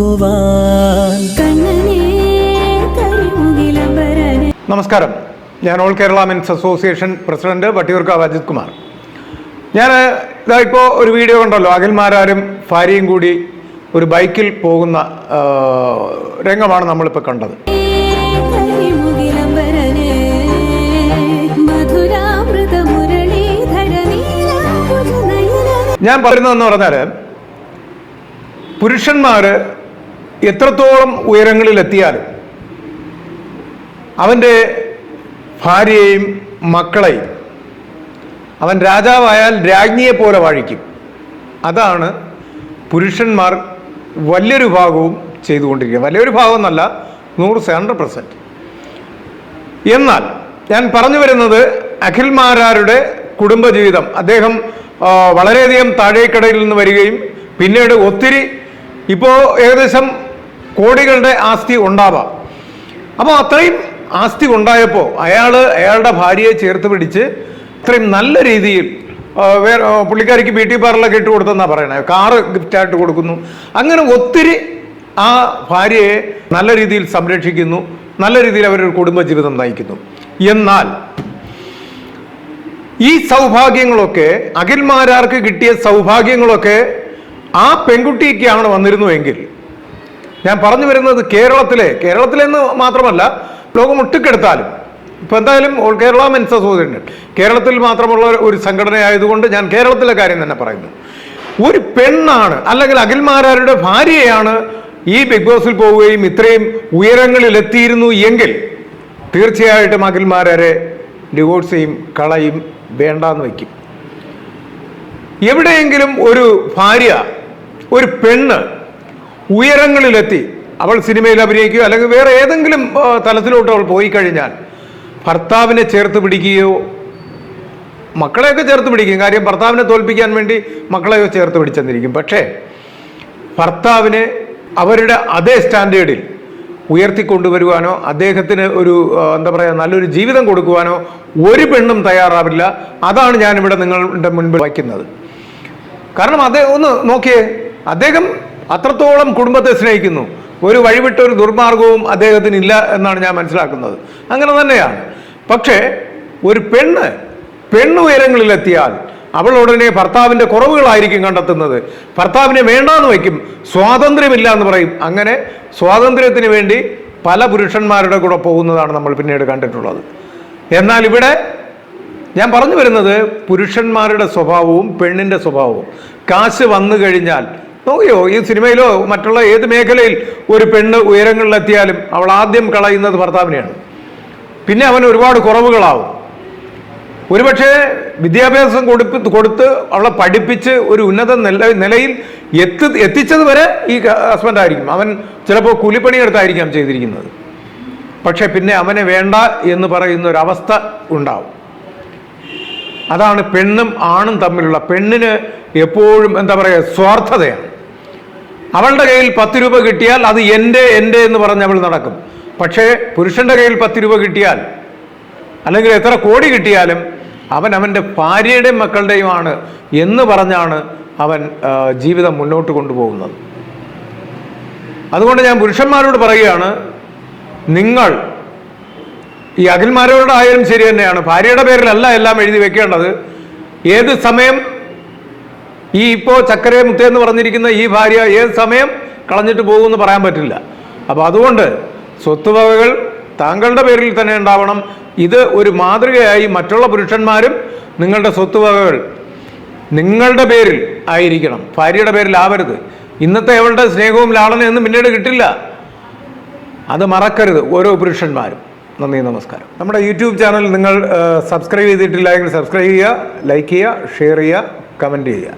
നോക്കുവാൻ നമസ്കാരം. ഞാൻ all Kerala men's association president Vattiyoorkavu Ajith Kumar. ഞാൻ ഇതാ ഇപ്പോൾ ഒരു വീഡിയോ കണ്ടല്ലോ. അഖിൽമാരാരും ഭാര്യയും കൂടി ഒരു ബൈക്കിൽ പോകുന്ന രംഗമാണ് നമ്മളിപ്പോൾ കണ്ടത്. ഞാൻ പറയുന്നതെന്ന് പറഞ്ഞാൽ പുരുഷന്മാർ എത്രത്തോളം ഉയരങ്ങളിൽ എത്തിയാലും അവന്റെ ഭാര്യയെയും മക്കളെയും അവൻ രാജാവായാൽ രാജ്ഞിയെ പോലെ വാഴിക്കും. അതാണ് പുരുഷന്മാർ വലിയൊരു ഭാഗവും ചെയ്തുകൊണ്ടിരിക്കുക വലിയൊരു ഭാഗം എന്നല്ല നൂറ് ഹൺഡ്രഡ് പെർസെന്റ് എന്നാൽ ഞാൻ പറഞ്ഞു വരുന്നത് അഖിൽമാരാരുടെ കുടുംബജീവിതം. അദ്ദേഹം വളരെയധികം താഴേക്കടയിൽ നിന്ന് വരികയും പിന്നീട് ഒത്തിരി ഇപ്പോൾ ഏകദേശം കോടികളുടെ ആസ്തി ഉണ്ടാവാം. അപ്പോൾ അത്രയും ആസ്തി ഉണ്ടായപ്പോൾ അയാൾ അയാളുടെ ഭാര്യയെ ചേർത്ത് പിടിച്ച് അത്രയും നല്ല രീതിയിൽ വേറെ പുള്ളിക്കാരിക്ക് ബ്യൂട്ടി പാർലറൊക്കെ ഇട്ട് കൊടുത്തെന്നാണ് പറയണത് കാറ് ഗിഫ്റ്റായിട്ട് കൊടുക്കുന്നു. അങ്ങനെ ഒത്തിരി ആ ഭാര്യയെ നല്ല രീതിയിൽ സംരക്ഷിക്കുന്നു. നല്ല രീതിയിൽ അവരൊരു കുടുംബജീവിതം നയിക്കുന്നു. എന്നാൽ ഈ സൗഭാഗ്യങ്ങളൊക്കെ അഖിൽമാരാർക്ക് കിട്ടിയ സൗഭാഗ്യങ്ങളൊക്കെ ആ പെൺകുട്ടിക്കാണ് വന്നിരുന്നുവെങ്കിൽ ഞാൻ പറഞ്ഞു വരുന്നത് കേരളത്തിലെ കേരളത്തിലെന്ന് മാത്രമല്ല ലോകം ഒട്ടുക്കെടുത്താലും. ഇപ്പം എന്തായാലും ഓൾ കേരള മെൻസ് അസോസിയേഷൻ. കേരളത്തിൽ മാത്രമുള്ള ഒരു സംഘടനയായതുകൊണ്ട് ഞാൻ കേരളത്തിലെ കാര്യം തന്നെ പറയുന്നു. ഒരു പെണ്ണാണ് അല്ലെങ്കിൽ അഖിൽമാരാരുടെ ഭാര്യയാണ് ഈ ബിഗ് ബോസിൽ പോവുകയും ഇത്രയും ഉയരങ്ങളിൽ എത്തിയിരുന്നു എങ്കിൽ തീർച്ചയായിട്ടും അഖിൽമാരെ ഡിവോഴ്സ് ചെയ്യും കളയും വേണ്ടാന്ന് വയ്ക്കും. എവിടെയെങ്കിലും ഒരു ഭാര്യ ഒരു പെണ്ണ് ഉയരങ്ങളിലെത്തി. അവൾ സിനിമയിൽ അഭിനയിക്കുകയോ അല്ലെങ്കിൽ വേറെ ഏതെങ്കിലും തലത്തിലോട്ട് അവൾ പോയി കഴിഞ്ഞാൽ ഭർത്താവിനെ ചേർത്ത് പിടിക്കുകയോ മക്കളെയൊക്കെ ചേർത്ത് പിടിക്കും. കാര്യം ഭർത്താവിനെ തോൽപ്പിക്കാൻ വേണ്ടി മക്കളെയോ ചേർത്ത് പിടിച്ചെന്നിരിക്കും. പക്ഷേ ഭർത്താവിനെ അവരുടെ അതേ സ്റ്റാൻഡേർഡിൽ ഉയർത്തിക്കൊണ്ടുവരുവാനോ അദ്ദേഹത്തിന് ഒരു എന്താ പറയുക നല്ലൊരു ജീവിതം കൊടുക്കുവാനോ ഒരു പെണ്ണും തയ്യാറാവില്ല. അതാണ് ഞാനിവിടെ നിങ്ങളുടെ മുൻപിൽ വയ്ക്കുന്നത്. കാരണം അദ്ദേഹം ഒന്ന് നോക്കിയേ. അദ്ദേഹം അത്രത്തോളം കുടുംബത്തെ സ്നേഹിക്കുന്നു. ഒരു വഴിവിട്ട ഒരു ദുർമാർഗവും അദ്ദേഹത്തിന് ഇല്ല എന്നാണ് ഞാൻ മനസ്സിലാക്കുന്നത്. അങ്ങനെ തന്നെയാണ്. പക്ഷേ ഒരു പെണ്ണ് പെണ്ണ് ഉയരങ്ങളിലെത്തിയാൽ അവൾ ഉടനെ ഭർത്താവിന്റെ കുറവുകളായിരിക്കും കണ്ടെത്തുന്നത്. ഭർത്താവിനെ വേണ്ടാന്ന് വയ്ക്കും സ്വാതന്ത്ര്യമില്ല എന്ന് പറയും. അങ്ങനെ സ്വാതന്ത്ര്യത്തിന് വേണ്ടി പല പുരുഷന്മാരുടെ കൂടെ പോകുന്നതാണ് നമ്മൾ പിന്നീട് കണ്ടിട്ടുള്ളത്. എന്നാൽ ഇവിടെ ഞാൻ പറഞ്ഞു വരുന്നത് പുരുഷന്മാരുടെ സ്വഭാവവും പെണ്ണിന്റെ സ്വഭാവവും. കാശ് വന്നു കഴിഞ്ഞാൽ നോക്കിയോ? ഈ സിനിമയിലോ മറ്റുള്ള ഏത് മേഖലയിൽ ഒരു പെണ്ണ് ഉയരങ്ങളിലെത്തിയാലും അവൾ ആദ്യം കളയുന്നത് ഭർത്താവിനെയാണ്. പിന്നെ അവൻ ഒരുപാട് കുറവുകളാവും. ഒരുപക്ഷെ വിദ്യാഭ്യാസം കൊടുപ്പ് കൊടുത്ത് അവളെ പഠിപ്പിച്ച് ഒരു ഉന്നത നില നിലയിൽ എത്തി എത്തിച്ചത് വരെ ഈ ഹസ്ബൻഡ് ആയിരിക്കും അവൻ ചിലപ്പോൾ കൂലിപ്പണിയെടുത്തായിരിക്കാം ചെയ്തിരിക്കുന്നത്. പക്ഷെ പിന്നെ അവനെ വേണ്ട എന്ന് പറയുന്ന ഒരു അവസ്ഥ ഉണ്ടാവും. അതാണ് പെണ്ണും ആണും തമ്മിലുള്ള പെണ്ണിന് എപ്പോഴും എന്താ പറയുക സ്വാർത്ഥതയാണ്. അവളുടെ കയ്യിൽ പത്ത് രൂപ കിട്ടിയാൽ അത് എന്റെ എന്റെ എന്ന് പറഞ്ഞ് അവൾ നടക്കും. പക്ഷേ പുരുഷന്റെ കയ്യിൽ പത്ത് രൂപ കിട്ടിയാൽ അല്ലെങ്കിൽ എത്ര കോടി കിട്ടിയാലും അവൻ അവന്റെ ഭാര്യയുടെയും മക്കളുടെയുമാണ് എന്ന് പറഞ്ഞാണ് അവൻ ജീവിതം മുന്നോട്ട് കൊണ്ടുപോകുന്നത്. അതുകൊണ്ട് ഞാൻ പുരുഷന്മാരോട് പറയുകയാണ് നിങ്ങൾ ഈ അഖിൽമാരോടായാലും ശരി തന്നെയാണ്. ഭാര്യയുടെ പേരിലല്ല എല്ലാം എഴുതി വെക്കേണ്ടത്. ഏത് സമയം ഈ ഇപ്പോ ചക്കരയെ മുത്തേ എന്ന് പറഞ്ഞിരിക്കുന്ന ഈ ഭാര്യ ഏത് സമയം കളഞ്ഞിട്ട് പോകുമെന്ന് പറയാൻ പറ്റില്ല. അപ്പോൾ അതുകൊണ്ട് സ്വത്തുവകകൾ താങ്കളുടെ പേരിൽ തന്നെ ഉണ്ടാവണം. ഇത് ഒരു മാതൃകയായി മറ്റുള്ള പുരുഷന്മാരും നിങ്ങളുടെ സ്വത്തുവകകൾ നിങ്ങളുടെ പേരിൽ ആയിരിക്കണം. ഭാര്യയുടെ പേരിൽ ആവരുത്. ഇന്നത്തെ അവളുടെ സ്നേഹവും ലാളനയൊന്നും പിന്നീട് കിട്ടില്ല. അത് മറക്കരുത്. ഓരോ പുരുഷന്മാരും. നന്ദി നമസ്കാരം. നമ്മുടെ യൂട്യൂബ് ചാനൽ നിങ്ങൾ സബ്സ്ക്രൈബ് ചെയ്തിട്ടില്ല എങ്കിൽ സബ്സ്ക്രൈബ് ചെയ്യുക ലൈക്ക് ചെയ്യുക ഷെയർ ചെയ്യുക കമന്റ് ചെയ്യുക.